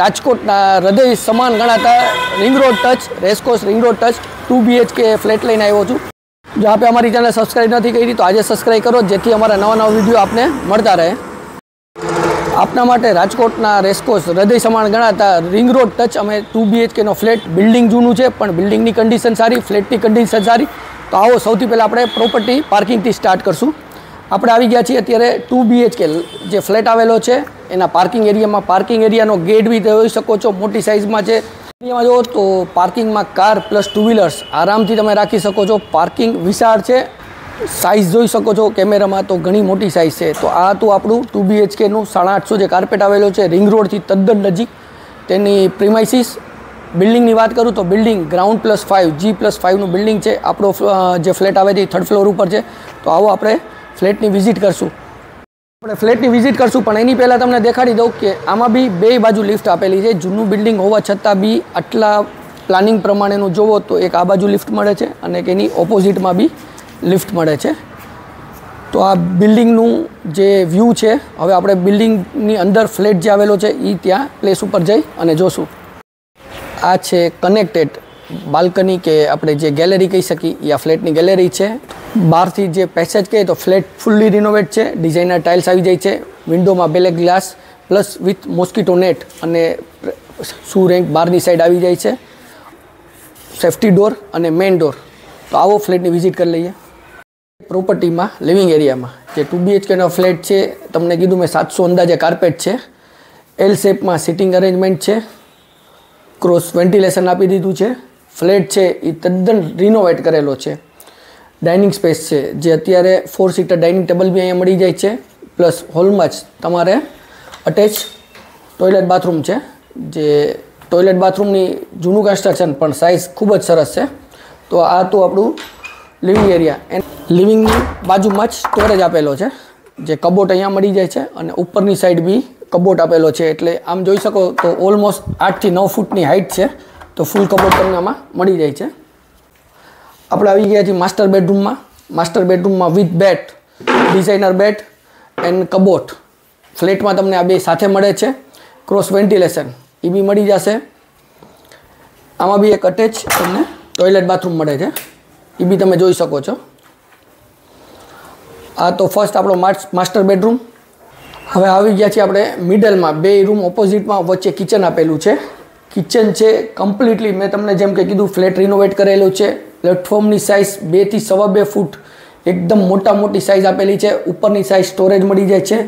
રાજકોટના હૃદય સમાન ગણાતા ring road touch racecourse ring road touch two BHK flat લઈને આવ્યો છું. જો આપે અમારી ચેનલ સબસ્ક્રાઈબ નથી કરી, તો આજે સબસ્ક્રાઈબ કરો, જેથી અમારા નવા નવા વીડિયો આપને મળતા રહે. આપના માટે રાજકોટના રેસકોર્સ હૃદય સમાન ગણાતા રિંગ રોડ ટચ અમે ટુ બીએચકેનો ફ્લેટ બિલ્ડિંગ જૂનું છે, પણ બિલ્ડિંગની કન્ડિશન સારી ફ્લેટની કન્ડિશન સારી. તો આવો સૌથી પહેલાં આપણે પ્રોપર્ટી પાર્કિંગથી સ્ટાર્ટ કરશું. આપણે આવી ગયા છીએ અત્યારે ટુ બીએચકે જે ફ્લેટ આવેલો છે, એના પાર્કિંગ એરિયામાં પાર્કિંગ એરિયાનો ગેટ બી જોઈ શકો છો, મોટી સાઇઝમાં છે. એરિયામાં જો તો પાર્કિંગમાં કાર પ્લસ ટુ વ્હીલર્સ આરામથી તમે રાખી શકો છો. પાર્કિંગ વિશાળ છે. સાઇઝ જોઈ શકો છો કેમેરામાં તો ઘણી મોટી સાઇઝ છે. તો આ હતું આપણું ટુ બીએચકેનું સાડા આઠસો જે કાર્પેટ આવેલો છે રિંગ રોડથી તદ્દન નજીક. તેની પ્રિમાઇસીસ બિલ્ડિંગની વાત કરું તો building ground plus five G plus ફાઇવનું building છે. આપણો જે ફ્લેટ આવે છે થર્ડ ફ્લોર ઉપર છે. તો આવો આપણે ફ્લેટની વિઝિટ કરશું. આપણે ફ્લેટની વિઝિટ કરશું, પણ એની પહેલાં તમને દેખાડી દઉં કે આમાં બી બે બાજુ લિફ્ટ આપેલી છે. જૂનું બિલ્ડિંગ હોવા છતાં બી આટલા પ્લાનિંગ પ્રમાણેનું જોવો તો એક આ બાજુ લિફ્ટ મળે છે અને એની ઓપોઝિટમાં બી લિફ્ટ મળે છે. તો આ બિલ્ડિંગનું જે વ્યૂ છે, હવે આપણે બિલ્ડિંગની અંદર ફ્લેટ જે આવેલો છે એ ત્યાં પ્લેસ ઉપર જઈ અને જોશું. આ છે કનેક્ટેડ બાલ્કની કે આપણે જે ગેલેરી કહી શકીએ એ આ ફ્લેટની ગેલેરી છે. બહારથી જે પેસેજ કહીએ તો ફ્લેટ ફૂલ્લી રિનોવેટ છે ડિઝાઇનર ટાઇલ્સ આવી જાય છે વિન્ડોમાં black glass plus with mosquito net અને શું રેન્ક બહારની સાઈડ આવી જાય છે સેફ્ટી ડોર અને મેઇન ડોર તો આવો ફ્લેટની વિઝિટ કરી લઈએ. પ્રોપર્ટીમાં લિવિંગ એરિયામાં જે ટુ બીએચકેનો ફ્લેટ છે, તમને કીધું મેં સાતસો અંદાજે કાર્પેટ છે. એલ શેપમાં સિટિંગ અરેન્જમેન્ટ છે. ક્રોસ વેન્ટિલેશન આપી દીધું છે. ફ્લેટ છે, એ તદ્દન રિનોવેટ કરેલો છે. ડાઇનિંગ સ્પેસ છે, જે અત્યારે ફોર સીટર ડાઇનિંગ ટેબલ બી અહીંયા મળી જાય છે પ્લસ હોલમાં જ તમારે અટેચ ટોયલેટ બાથરૂમ છે, જે ટોયલેટ બાથરૂમની જૂનું કન્સ્ટ્રક્શન પણ સાઇઝ ખૂબ જ સરસ છે. તો આ તો આપણું લિવિંગ એરિયા એન્ડ લિવિંગની બાજુમાં જ સ્ટોરેજ આપેલો છે, જે કબોટ અહીંયા મળી જાય છે અને ઉપરની સાઈડ બી કબોટ આપેલો છે. એટલે આમ જોઈ શકો તો ઓલમોસ્ટ આઠથી નવ ફૂટની હાઇટ છે, તો ફૂલ કબોટ તમને આમાં મળી જાય છે. આપણે આવી ગયા છીએ માસ્ટર બેડરૂમમાં માસ્ટર બેડરૂમમાં with bath designer bed and cupboard ફ્લેટમાં તમને આ બે સાથે મળે છે. ક્રોસ વેન્ટિલેશન એ બી મળી જશે. આમાં બી એક અટેચ તમને ટોયલેટ બાથરૂમ મળે છે. એ બી તમે જોઈ શકો છો. આ તો ફર્સ્ટ આપણો માસ્ટર બેડરૂમ હવે આવી ગયા છીએ આપણે મિડલમાં બે રૂમ ઓપોઝિટમાં વચ્ચે કિચન આપેલું છે. કિચન છે કમ્પ્લીટલી મેં તમને જેમ કે કીધું ફ્લેટ રિનોવેટ કરેલું છે. પ્લેટફોર્મની સાઇઝ બેથી સવા બે ફૂટ એકદમ મોટા મોટી સાઇઝ આપેલી છે. ઉપરની સાઇઝ સ્ટોરેજ મળી જાય છે.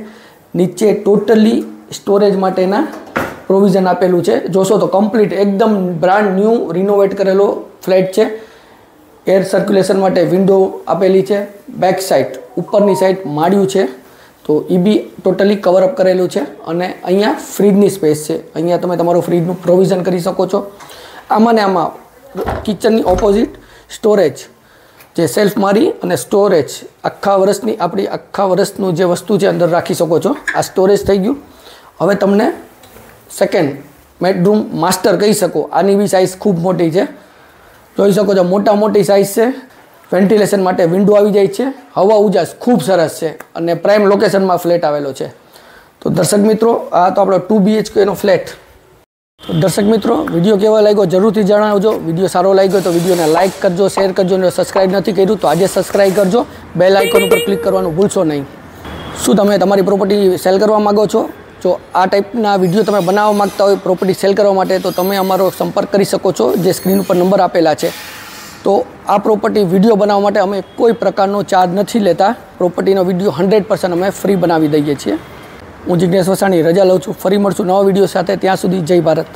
નીચે ટોટલી સ્ટોરેજ માટેના પ્રોવિઝન આપેલું છે. જોશો તો કમ્પ્લીટ એકદમ બ્રાન્ડ ન્યૂ રિનોવેટ કરેલો ફ્લેટ છે. એર સર્ક્યુલેશન માટે વિન્ડો આપેલી છે. બેક સાઈડ ઉપરની સાઈડ માળ્યું છે. તો એ બી ટોટલી કવરઅપ કરેલું છે અને અહીંયા ફ્રીજની સ્પેસ છે. અહીંયા તમે તમારું ફ્રીજનું પ્રોવિઝન કરી શકો છો. આમાં ને આમાં કિચનની ઓપોઝિટ સ્ટોરેજ, જે સેલ્ફ મારી અને સ્ટોરેજ આખા વર્ષની આપણી આખા વર્ષનું જે વસ્તુ છે અંદર રાખી શકો છો. આ સ્ટોરેજ થઈ ગયું. હવે તમને સેકન્ડ બેડરૂમ માસ્ટર કહી શકો. આની બી સાઇઝ ખૂબ મોટી છે. જોઈ શકો છો, મોટા મોટી સાઇઝ છે. વેન્ટિલેશન માટે વિન્ડો આવી જાય છે. હવા ઉજાસ ખૂબ સરસ છે અને પ્રાઇમ લોકેશનમાં ફ્લેટ આવેલો છે. તો દર્શક મિત્રો, આ તો આપણો ટુ બીએચકેનો ફ્લેટ દર્શક મિત્રો, વીડિયો કેવો લાગ્યો જરૂરથી જણાવજો. વીડિયો સારો લાગ્યો તો વિડીયોને લાઇક કરજો શેર કરજો અને સબસ્ક્રાઇબ નથી કર્યું તો આજે સબસ્ક્રાઇબ કરજો. બેલ આઇકોન ઉપર ક્લિક કરવાનું ભૂલશો નહીં. શું તમે તમારી પ્રોપર્ટી સેલ કરવા માગો છો? જો આ ટાઈપના વીડિયો તમે બનાવવા માગતા હોય પ્રોપર્ટી સેલ કરવા માટે, તો તમે અમારો સંપર્ક કરી શકો છો, જે સ્ક્રીન ઉપર નંબર આપેલા છે. તો આ પ્રોપર્ટી વીડિયો બનાવવા માટે અમે કોઈ પ્રકારનો ચાર્જ નથી લેતા. પ્રોપર્ટીનો વીડિયો હંડ્રેડ અમે ફ્રી બનાવી દઈએ છીએ. હું જિજ્ઞેશ વસાણી, રજા લઉં છું. ફરી મળશું નવા વીડિયો સાથે. ત્યાં સુધી જય ભારત.